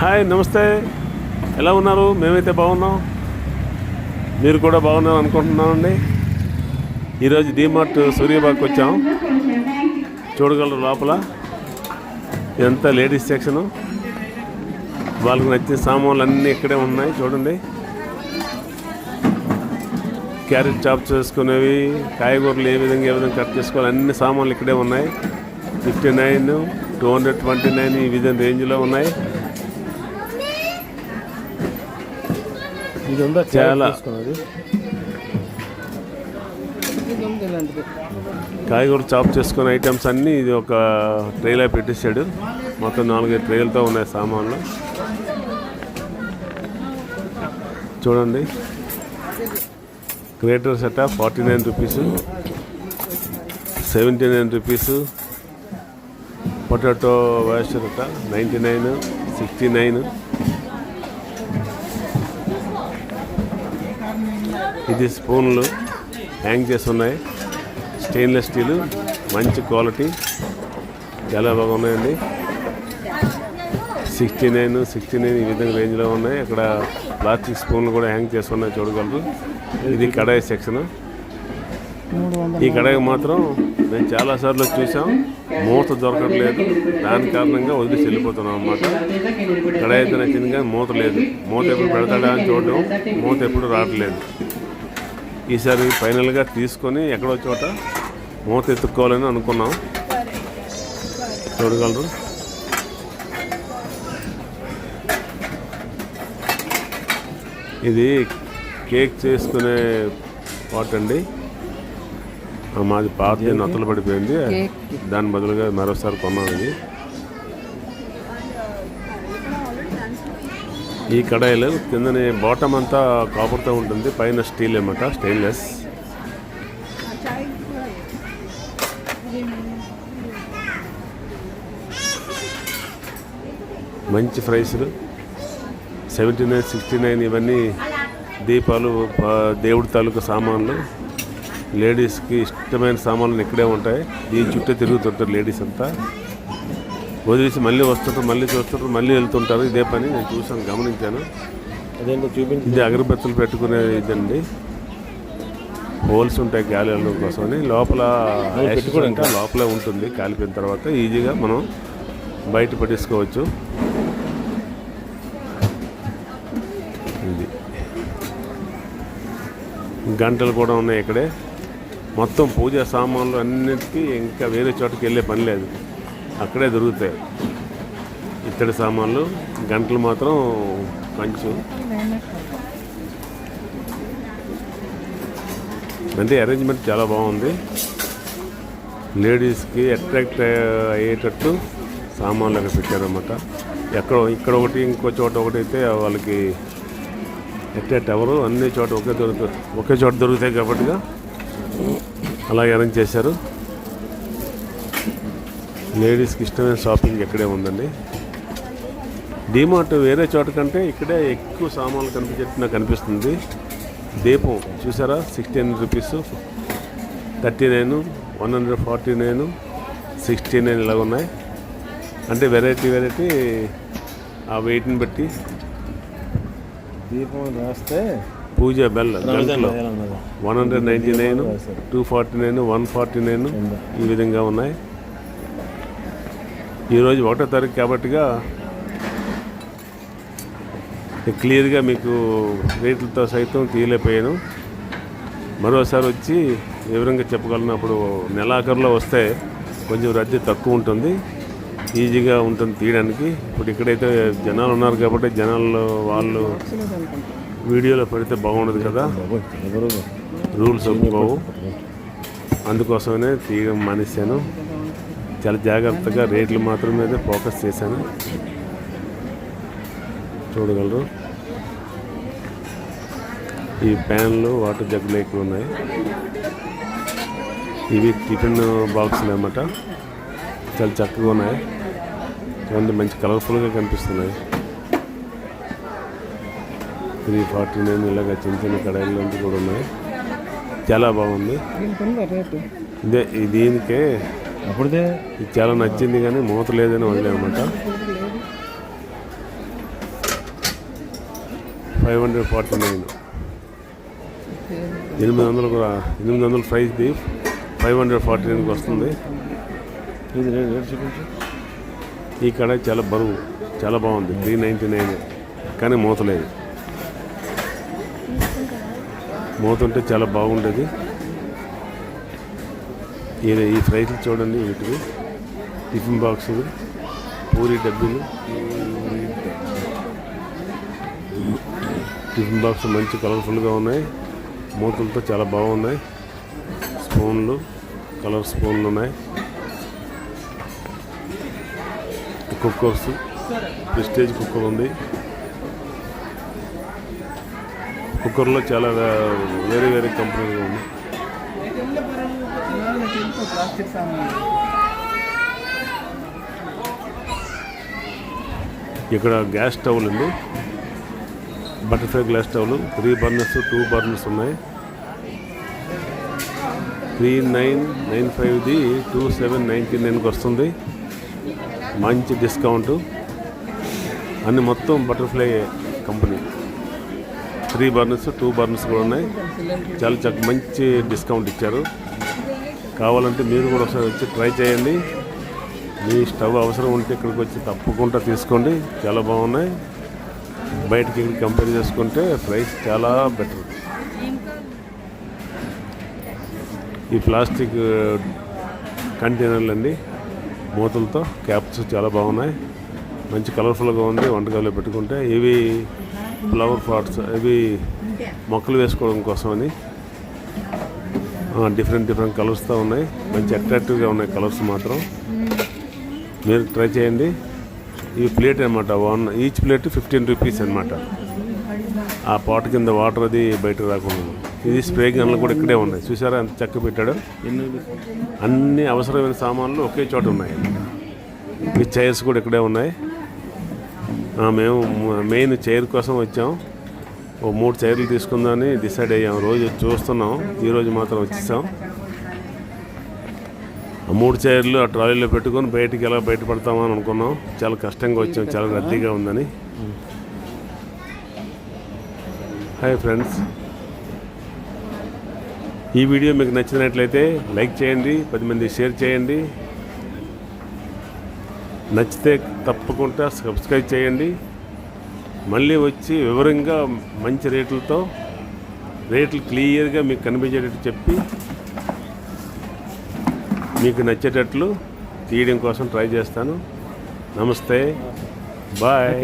Hi నమస్తే. ఎలా ఉన్నారు? మేమైతే బాగున్నాం. మీరు కూడా బాగున్నారు అనుకుంటున్నామండి ఈరోజు డీమార్ట్ సూర్యబాగ్కి వచ్చాం. చూడగలరు లోపల. ఇదంతా లేడీస్ సెక్షను. వాళ్ళకి నచ్చిన సామాన్లు అన్నీ ఇక్కడే ఉన్నాయి చూడండి. క్యారెట్ చాప్ చేసుకునేవి కాయగూరలు ఏ విధంగా ఏ విధంగా కట్ చేసుకోవాలి అన్ని సామాన్లు ఇక్కడే ఉన్నాయి. Fifty nine two hundred twenty nine ఈ విధంగా రేంజ్లో ఉన్నాయి. ఇది ఉందా చాలా. కాయగూర చాప్ చేసుకునే ఐటమ్స్ అన్నీ ఇది ఒక ట్రైలో పెట్టేశాడు. మొత్తం నాలుగైదు ట్రైలతో ఉన్నాయి సామాన్లు. చూడండి. Grater set forty nine rupees seventy nine rupees potato waster ninety nine sixty nine ఇది స్పూన్లు హ్యాంగ్ చేసి ఉన్నాయి. స్టెయిన్లెస్ స్టీలు మంచి క్వాలిటీ. చాలా బాగున్నాయండి. సిక్స్టీ నైన్ సిక్స్టీ నైన్ ఈ విధంగా రేంజ్లో ఉన్నాయి. అక్కడ ప్లాస్టిక్ స్పూన్లు కూడా హ్యాంగ్ చేసి ఉన్నాయి చూడగలరు. ఇది కడాయి సెక్షన్. ఈ కడాయి మాత్రం మేము చాలాసార్లు చూసాం. మూత దొరకట్లేదు. దాని కారణంగా వదిలేసి వెళ్ళిపోతున్నాం అన్నమాట. కడాయి అయితే నచ్చింది కానీ మూత లేదు. మూత ఎప్పుడు పెడతాడా అని చూడడం. మూత ఎప్పుడు రావట్లేదు. ఈసారి ఫైనల్గా తీసుకొని ఎక్కడో చోట మూత ఎత్తుక్కోవాలని అనుకున్నాం. చూడగలరు. ఇది కేక్ చేసుకునే పాట్ అండి. మాది పాత నత్తలు పడిపోయింది. దాని బదులుగా మరోసారి కొన్నాం ఇది. ఈ కడాయిలు కిందనే బాటమ్ అంతా కాపర్తో ఉంటుంది. పైన స్టీల్ అన్నమాట స్టెయిన్లెస్. మంచి ఫ్రైస్లు. సెవెంటీ నైన్ సిక్స్టీ నైన్ ఇవన్నీ దీపాలు దేవుడి తాలూకు సామాన్లు. లేడీస్కి ఇష్టమైన సామాన్లు ఇక్కడే ఉంటాయి. దీని చుట్టూ తిరుగుతుంటారు లేడీస్ అంతా. వదిలేసి మళ్ళీ వస్తుంటారు మళ్ళీ చూస్తుంటారు మళ్ళీ వెళ్తుంటారు. ఇదే పని నేను చూసాను గమనించాను. అదేంటో చూపించి. ఇది అగరబత్తులు పెట్టుకునే ఇదండి. హోల్స్ ఉంటాయి గాలి వెళ్ళడం కోసమని. లోపల పెట్టుకోవడం ఇంకా? లోపలే ఉంటుంది కాలిపోయిన తర్వాత. ఈజీగా మనం బయట పట్టేసుకోవచ్చు ఇది. గంటలు కూడా ఉన్నాయి ఇక్కడే. మొత్తం పూజా సామాన్లు అన్నిటికీ ఇంకా వేరే చోటకి వెళ్ళే పని లేదు. అక్కడే దొరుకుతాయి. ఇత్తడి సామాన్లు గంటలు మాత్రం కంచు. అంటే అరేంజ్మెంట్ చాలా బాగుంది. లేడీస్కి అట్రాక్ట్ అయ్యేటట్టు సామాన్లు అక్కడ పెట్టారనమాట ఎక్కడ ఇక్కడ ఒకటి ఇంకో చోట ఒకటి అయితే వాళ్ళకి అట్రాక్ట్ ఎవరు అన్ని చోట ఒకే దొరుకుతాయి ఒకే చోట దొరుకుతాయి కాబట్టిగా అలాగే అరేంజ్ చేశారు. లేడీస్కి ఇష్టమైన షాపింగ్ ఇక్కడే ఉందండి? డీమార్ట్ వేరే చోట కంటే ఇక్కడే ఎక్కువ సామాన్లు కనిపించేట్టు నాకు కనిపిస్తుంది. దీపం చూసారా? Sixteen rupees. Thirty nine one hundred forty nine sixty nine ఇలాగ ఉన్నాయి. అంటే వెరైటీ వెరైటీ ఆ వెయిట్ని బట్టి దీపం రాస్తే పూజ బెల్ గంటలో one hundred ninety nine two forty nine one forty nine ఈ విధంగా ఉన్నాయి. ఈరోజు ఒకటో తారీఖు కాబట్టిగా క్లియర్గా మీకు రేట్లతో సైతం తీయలేకపోయాను. మరోసారి వచ్చి వివరంగా చెప్పగలను అప్పుడు నెలాఖరులో వస్తే కొంచెం రద్దీ తక్కువ ఉంటుంది. ఈజీగా ఉంటుంది తీయడానికి. ఇప్పుడు ఇక్కడైతే జనాలు ఉన్నారు కాబట్టి జనాల్లో వాళ్ళు వీడియోలో పెడితే బాగుండదు కదా. రూల్స్ ఒప్పుకోవు అందుకోసమనే తీయడం మానేశాను. చాలా జాగ్రత్తగా రేట్లు మాత్రం మీద ఫోకస్ చేశాను. చూడగలరు. ఈ ప్యాన్లు వాటర్ జగ్గులు ఎక్కువ ఉన్నాయి. ఇవి టిఫిన్ బాక్సులు అన్నమాట. చాలా చక్కగా ఉన్నాయి. చూడండి మంచి కలర్ఫుల్గా కనిపిస్తున్నాయి. త్రీ ఫార్టీ నైన్ ఇలాగ చిన్న చిన్న కడాయిలు కూడా ఉన్నాయి. చాలా బాగుంది. ఇదే దీనికే అప్పుడుదే. ఇది చాలా నచ్చింది కానీ మూత లేదని వదిలేమన్నమాట ఫైవ్ హండ్రెడ్ ఫార్టీ నైన్. ఎనిమిది వందలు కూడా ఎనిమిది వందలు ప్రైస్ది ఫైవ్ హండ్రెడ్ ఫార్టీ నైన్కి వస్తుంది. ఇది రేట్ రేట్ చూపించు. ఈ కడాయి చాలా బరువు చాలా బాగుంది. Three ninety nine. కానీ మూతలేదు మూత ఉంటే చాలా బాగుండేది. ఈ ఈ ఫ్రైలు చూడండి వీటికి టిఫిన్ బాక్సులు పూరి డబ్బీలు. టిఫిన్ బాక్స్ మంచి కలర్ఫుల్గా ఉన్నాయి. మూతలతో చాలా బాగున్నాయి. స్పూన్లు కలర్ స్పూన్లు ఉన్నాయి. కుక్కర్స్ ప్రెస్టేజ్ కుక్కర్ ఉంది. కుక్కర్లో చాలా వేరే వేరే కంపెనీలు ఉంది ప్లాస్టిక్ సామాన్ ఇక్కడ గ్యాస్ స్టవ్లు ఉంది. బటర్ఫ్లై గ్యాస్ స్టవ్లు. త్రీ బర్నర్స్ టూ బర్నర్స్ ఉన్నాయి. త్రీ నైన్ నైన్ ఫైవ్ది టూ సెవెన్ నైంటీ నైన్కి వస్తుంది. మంచి డిస్కౌంట్. అన్ని మొత్తం butterfly company. Three burners two burners కూడా ఉన్నాయి. చాలా చక్క మంచి డిస్కౌంట్ ఇచ్చారు. కావాలంటే మీరు కూడా ఒకసారి వచ్చి ట్రై చేయండి. మీ స్టవ్ అవసరం ఉంటే ఇక్కడికి వచ్చి తప్పకుండా తీసుకోండి. చాలా బాగున్నాయి. బయటకి ఇక్కడ కంపేర్ చేసుకుంటే ప్రైస్ చాలా బెటర్ ఈ ప్లాస్టిక్ కంటైనర్లు అండి మూతలతో క్యాప్స్ చాలా బాగున్నాయి. మంచి కలర్ఫుల్గా ఉంది. వంటకాల్లో పెట్టుకుంటే ఇవి ఫ్లవర్ పాట్స్ ఇవి మొక్కలు వేసుకోవడం కోసమని డిఫరెంట్ డిఫరెంట్ కలర్స్తో ఉన్నాయి. మంచి అట్రాక్టివ్గా ఉన్నాయి కలర్స్ మాత్రం. మీరు ట్రై చేయండి. ఈ ప్లేట్ అనమాట one each plate fifteen rupees అనమాట ఆ పాట్ కింద వాటర్ అది బయటకు రాకుండా ఇది స్ప్రే గన్లు కూడా ఇక్కడే ఉన్నాయి. చూసారా ఎంత చక్క పెట్టాడు? అన్ని అవసరమైన సామాన్లు ఒకే చోట ఉన్నాయి. ఈ చైర్స్ కూడా ఇక్కడే ఉన్నాయి. మేము మెయిన్ చైర్ కోసం వచ్చాం. ఓ మూడు చైర్లు తీసుకుందామని డిసైడ్ అయ్యాం. రోజు చూస్తున్నాం. ఈరోజు మాత్రం వచ్చేసాం. ఆ మూడు చైర్లు ఆ ట్రాలీలో పెట్టుకొని బయటికి ఎలా బయటపడతామని అనుకున్నాం. చాలా కష్టంగా వచ్చాం. చాలా రద్దీగా ఉందని. Hi friends. ఈ వీడియో మీకు నచ్చినట్లయితే లైక్ చేయండి పది మంది షేర్ చేయండి. నచ్చితే తప్పకుండా సబ్స్క్రైబ్ చేయండి. మళ్ళీ వచ్చి వివరంగా మంచి రేట్లతో రేట్లు క్లియర్గా మీకు కనిపించేటట్టు చెప్పి మీకు నచ్చేటట్లు తీయడం కోసం ట్రై చేస్తాను. నమస్తే. బాయ్.